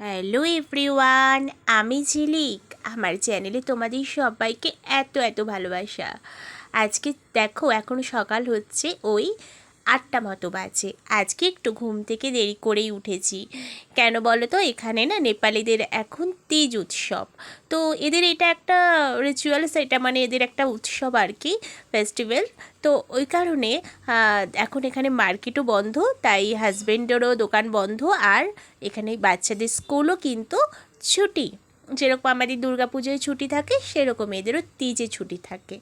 Hello everyone আমি ঝিলিক। আমার চ্যানেলে তোমাদের সবাইকে এত এত ভালোবাসা। আজকে দেখো, এখন সকাল হচ্ছে ওই আটটা মতো বাজে। আজকে একটু ঘুম থেকে দেরি করেই উঠেছি। কেন বলো তো? এখানে না নেপালিদের এখন তিজ উৎসব। তো এদের এটা একটা রিচুয়ালস এটা মানে এদের একটা উৎসব আর কি ফেস্টিভ্যাল তো ওই কারণে এখন এখানে মার্কেটও বন্ধ, তাই হাজবেন্ডেরও দোকান বন্ধ, আর এখানে বাচ্চাদের স্কুলও কিন্তু ছুটি। যেরকম আমাদের দুর্গাপুজোয় ছুটি থাকে, সেরকম এদেরও তিজে ছুটি থাকে।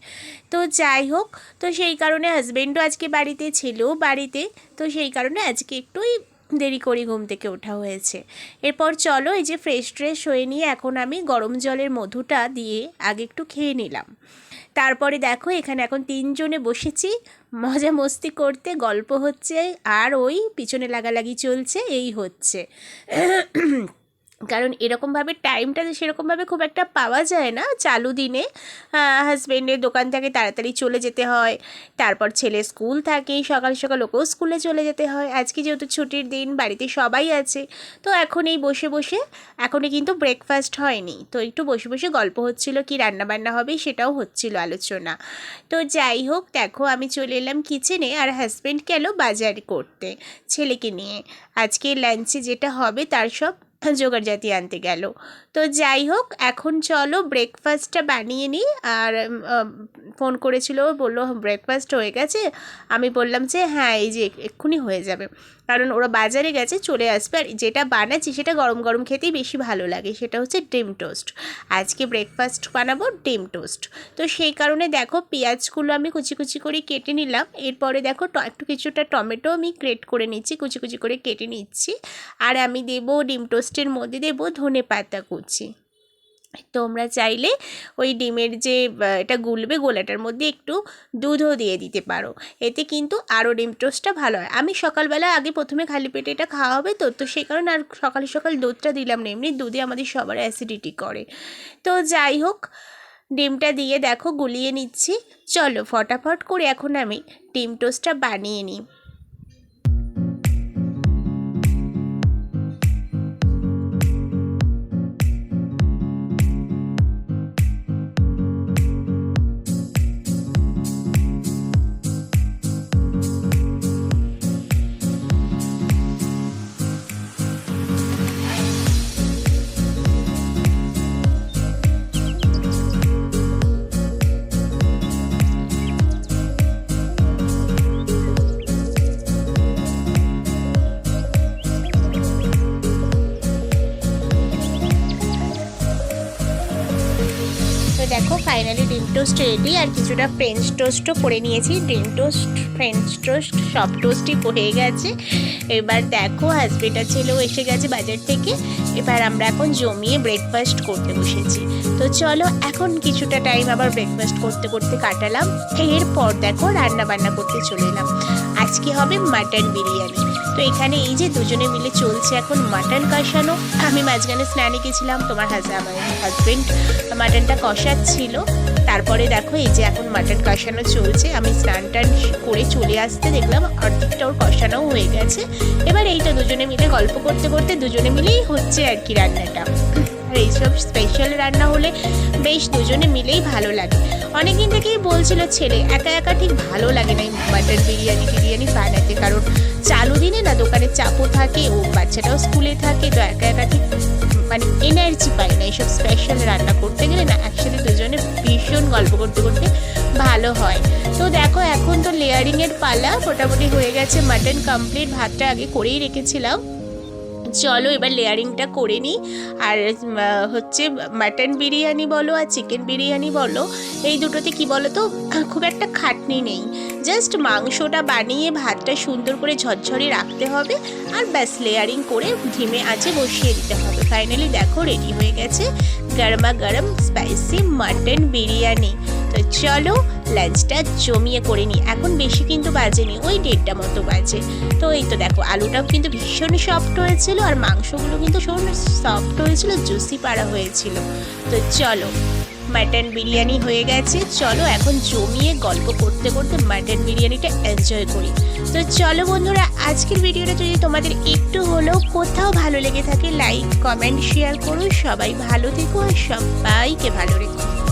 তো যাই হোক, তো সেই কারণে হাজবেন্ডও আজকে বাড়িতে ছিল, বাড়িতে, তো সেই কারণে আজকে একটুই দেরি করে ঘুম থেকে ওঠা হয়েছে। এরপর চলো, এই যে ফ্রেশ ট্রেশ হয়ে নিয়ে এখন আমি গরম জলের মধুটা দিয়ে আগে একটু খেয়ে নিলাম। তারপরে দেখো, এখানে এখন তিনজনে বসেছি, মজা মস্তি করতে, গল্প হচ্ছে, আর ওই পিছনে লাগালাগি চলছে, এই হচ্ছে। কারণ এরকমভাবে টাইমটা সেরকমভাবে খুব একটা পাওয়া যায় না চালু দিনে হাজব্যান্ডের দোকান থেকে তাড়াতাড়ি চলে যেতে হয়, তারপর ছেলে স্কুল থাকে, সকাল সকাল ওকেও স্কুলে চলে যেতে হয়। আজকে যেহেতু ছুটির দিন, বাড়িতে সবাই আছে, তো এখন এই বসে বসে, এখনই কিন্তু ব্রেকফাস্ট হয়নি। তো একটু বসে বসে গল্প হচ্ছিল, কি রান্না বান্না হবে সেটাও হচ্ছিল আলোচনা। তো যাই হোক, দেখো আমি চলে এলাম কিচেনে আর হাজব্যান্ড গেল বাজার করতে, ছেলেকে নিয়ে। আজকে লাঞ্চে যেটা হবে তার সব জোগাড় জাতি আনতে গেল। তো যাই হোক এখন চলো ব্রেকফাস্টটা বানিয়ে নিই আর ফোন করেছিল, বলল ব্রেকফাস্ট হয়ে গেছে? আমি বললাম যে হ্যাঁ এই যে এক্ষুনি হয়ে যাবে। কারণ ওরা বাজারে গেছে, চলে আসবে, আর যেটা বানাচ্ছি সেটা গরম গরম খেতেই বেশি ভালো লাগে, সেটা হচ্ছে ডিম টোস্ট। আজকে ব্রেকফাস্ট বানাবো ডিম টোস্ট। তো সেই কারণে দেখো, পেঁয়াজগুলো আমি কুচি কুচি করে কেটে নিলাম। এরপরে দেখো একটু কিছুটা টমেটো আমি গ্রেট করে নিচ্ছি, কুচি কুচি করে কেটে নিচ্ছি। আর আমি দেবো ডিম টোস্টের মধ্যে দেবো ধনে পাতা কুচি। তোমরা চাইলে ওই ডিমের যে এটা গুলবে গোলাটার মধ্যে একটু দুধও দিয়ে দিতে পারো। এতে কিন্তু আরও ডিম টোস্টটা ভালো হয়। আমি সকালবেলা আগে প্রথমে খালি পেটে এটা খাওয়া হবে তো তো সেই কারণে আর সকাল সকাল দুধটা দিলাম না। এমনি দুধে আমাদের সবার অ্যাসিডিটি করে। তো যাই হোক, ডিমটা দিয়ে দেখো গুলিয়ে নিচ্ছি। চলো ফটাফট করে এখন আমি ডিম টোস্টটা বানিয়ে নিই। দেখো ফাইনালি ডিম টোস্ট রেডি আর কিছুটা ফ্রেঞ্চ টোস্টও করে নিয়েছি। ডিম টোস্ট ফ্রেঞ্চ টোস্ট সব টোস্টই হয়ে গেছে। এবার দেখো হাজবেন্ড আর ছেলেও এসে গেছে বাজার থেকে। এবার আমরা এখন জমিয়ে ব্রেকফাস্ট করতে বসেছি। তো চলো, এখন কিছুটা টাইম আবার ব্রেকফাস্ট করতে করতে কাটালাম। এরপর দেখো রান্না বান্না করতে চলে এলাম। আজকে হবে মাটন বিরিয়ানি। তো এখানে এই যে দুজনে মিলে চলছে এখন মাটন কষানো। আমি মাঝখানে স্নানে গেছিলাম, তোমার হাজ, আমার হাজবেন্ড মাটনটা কষাচ্ছিল। তারপরে দেখো এই যে এখন মাটন কষানো চলছে। আমি স্নান টান করে চলে আসতে দেখলাম অর্ধেকটা ওর কষানোও হয়ে গেছে। এবার এইটা দুজনে মিলে গল্প করতে করতে দুজনে মিলেই হচ্ছে আর কি রান্নাটা। আর এইসব স্পেশাল রান্না হলে বেশ দুজনে মিলেই ভালো লাগে। অনেকদিন থেকেই বলছিল, ছেলে, একা একা ঠিক ভালো লাগে না এই মাটন বিরিয়ানি টিরিয়ানি বানাতে কারণ চালু দিনে না দোকানের চাপও থাকে, ও বাচ্চাটাও স্কুলে থাকে, তো একা একা ঠিক মানে এনার্জি পাই না। এইসব স্পেশাল রান্না করতে গেলে না একসাথে দুজনে ভীষণ গল্প করতে করতে ভালো হয়। তো দেখো, এখন তো লেয়ারিংয়ের পালা, মোটামুটি হয়ে গেছে। মাটন কমপ্লিট ভাতটা আগে করেই রেখেছিলাম। চলো এবার লেয়ারিংটা করে নিই। আর হচ্ছে মাটন বিরিয়ানি বলো আর চিকেন বিরিয়ানি বলো, এই দুটোতে কি বলো তো খুব একটা খাটনি নেই। জাস্ট মাংসটা বানিয়ে ভাতটা সুন্দর করে ঝরঝরে রাখতে হবে আর ব্যাস, লেয়ারিং করে ধিমে আঁচে বসিয়ে দিতে হবে। ফাইনালি দেখো রেডি হয়ে গেছে গরমা গরম স্পাইসি মাটন বিরিয়ানি। তো চলো লাঞ্চটা জমিয়ে করে নিই। এখন বেশি কিন্তু বাজেনি ওই দেড়টা মতো বাজে। তো এই তো দেখো, আলুটাও কিন্তু ভীষণ সফট হয়েছিল আর মাংসগুলো কিন্তু সফট হয়েছিল জুসি পাড়া হয়েছিল। তো চলো মাটন বিরিয়ানি হয়ে গেছে। চলো এখন জমিয়ে গল্প করতে করতে মাটন বিরিয়ানিটা এনজয় করি। তো চলো বন্ধুরা, আজকের ভিডিওটা যদি তোমাদের একটু হলেও কোথাও ভালো লেগে থাকে লাইক কমেন্ট শেয়ার করো। সবাই ভালো থেকো আর সবাইকে ভালো রেখো।